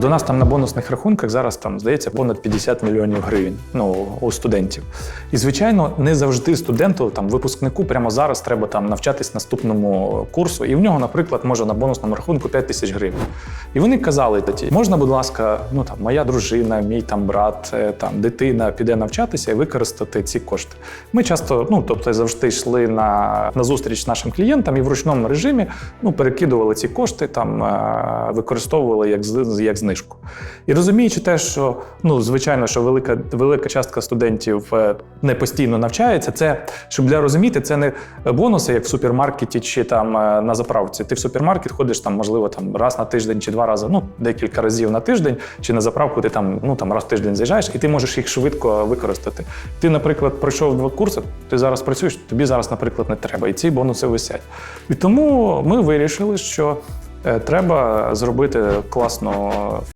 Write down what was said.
До нас там на бонусних рахунках зараз там здається понад 50 мільйонів гривень ну, у студентів. І звичайно, не завжди студенту, там випускнику, прямо зараз треба там навчатись наступному курсу. І в нього, наприклад, може на бонусному рахунку 5 тисяч гривень. І вони казали тоді: можна, будь ласка, ну там моя дружина, мій там брат, е, там дитина піде навчатися і використати ці кошти. Ми часто, ну тобто, завжди йшли на, на зустріч нашим клієнтам і в ручному режимі ну, перекидували ці кошти, там е, використовували як, з- як знижку. І розуміючи те, що ну звичайно, що велика велика частка студентів е, не постійно навчається, це щоб для розуміти, це не бонуси, як в супермаркеті чи там е, на заправці. Ти в супермаркет ходиш там, можливо, там раз на тиждень чи два рази, ну декілька разів на тиждень, чи на заправку ти там ну там раз в тиждень заїжджаєш, і ти можеш їх швидко використати. Ти, наприклад, пройшов два курси, ти зараз працюєш, тобі зараз, наприклад, не треба, і ці бонуси висять. І тому ми вирішили, що треба зробити класну